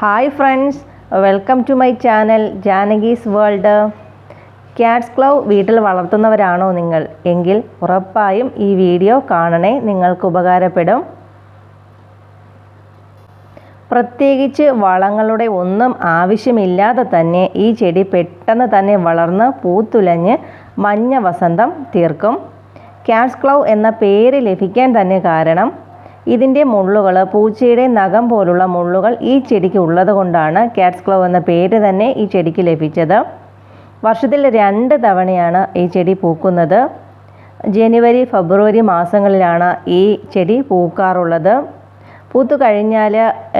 Hi friends welcome to my channel Janaki's world cats ക്ലൗ വീട്ടിൽ വളർത്തുന്നവരാണോ നിങ്ങൾ? എങ്കിൽ ഉറപ്പായും ഈ വീഡിയോ കാണണേ നിങ്ങൾക്ക് ഉപകാരപ്പെടും. പ്രത്യേകിച്ച് വളങ്ങളുടെ ഒന്നും ആവശ്യമില്ലാതെ തന്നെ ഈ ചെടി പെട്ടെന്ന് തന്നെ വളർന്ന് പൂത്തുലഞ്ഞ് മഞ്ഞ വസന്തം തീർക്കും. ക്യാറ്റ്സ് ക്ലൗ എന്ന പേര് ലഭിക്കാൻ തന്നെ കാരണം ഇതിന്റെ മുള്ളുകൾ പൂച്ചയുടെ നഖം പോലുള്ള മുള്ളുകൾ ഈ ചെടിക്ക് ഉള്ളത് കൊണ്ടാണ് ക്യാറ്റ്സ് ക്ലോ എന്ന പേര് തന്നെ ഈ ചെടിക്ക് ലഭിച്ചത്. വർഷത്തിൽ രണ്ട് തവണയാണ് ഈ ചെടി പൂക്കുന്നത്. ജനുവരി ഫെബ്രുവരി മാസങ്ങളിലാണ് ഈ ചെടി പൂക്കാറുള്ളത്. പൂത്തു കഴിഞ്ഞാൽ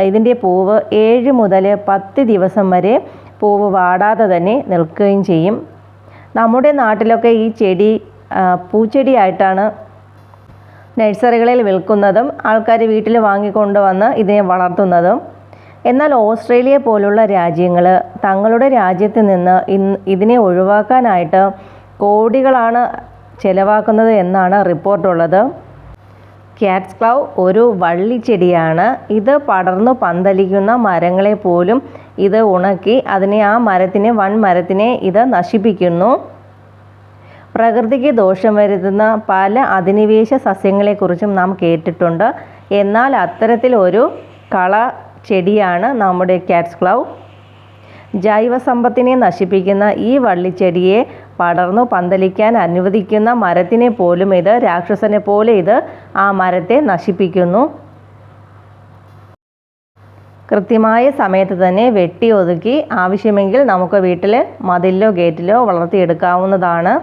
ഇതിന്റെ പൂവ് ഏഴ് മുതൽ പത്ത് ദിവസം വരെ പൂവ് വാടാതെ തന്നെ നിൽക്കുകയും ചെയ്യും. നമ്മുടെ നാട്ടിലൊക്കെ ഈ ചെടി പൂച്ചെടിയായിട്ടാണ് നഴ്സറികളിൽ വിൽക്കുന്നതും ആൾക്കാർ വീട്ടിൽ വാങ്ങിക്കൊണ്ട് വന്ന് ഇതിനെ വളർത്തുന്നതും. എന്നാൽ ഓസ്ട്രേലിയ പോലുള്ള രാജ്യങ്ങൾ തങ്ങളുടെ രാജ്യത്ത് നിന്ന് ഇതിനെ ഒഴിവാക്കാനായിട്ട് കോടികളാണ് ചിലവാക്കുന്നത് എന്നാണ് റിപ്പോർട്ടുള്ളത്. ക്യാറ്റ്സ് ക്ലൗ ഒരു വള്ളിച്ചെടിയാണ്. ഇത് പടർന്നു പന്തലിക്കുന്ന മരങ്ങളെ പോലും ഇത് ഉണക്കി അതിനെ ആ മരത്തിനെ വൻ മരത്തിനെ ഇത് നശിപ്പിക്കുന്നു. പ്രകൃതിക്ക് ദോഷം വരുത്തുന്ന പല അധിനിവേശ സസ്യങ്ങളെക്കുറിച്ചും നാം കേട്ടിട്ടുണ്ട്. എന്നാൽ അത്തരത്തിൽ ഒരു കള ചെടിയാണ് നമ്മുടെ ക്യാറ്റ്സ് ക്ലൗ ജൈവസമ്പത്തിനെ നശിപ്പിക്കുന്ന ഈ വള്ളിച്ചെടിയെ പടർന്നു പന്തലിക്കാൻ അനുവദിക്കുന്ന മരത്തിനെ പോലും ഇത് രാക്ഷസനെ പോലെ ഇത് ആ മരത്തെ നശിപ്പിക്കുന്നു. കൃത്യമായ സമയത്ത് തന്നെ വെട്ടി ഒതുക്കി ആവശ്യമെങ്കിൽ നമുക്ക് വീട്ടിൽ മതിലിലോ ഗേറ്റിലോ വളർത്തിയെടുക്കാവുന്നതാണ്.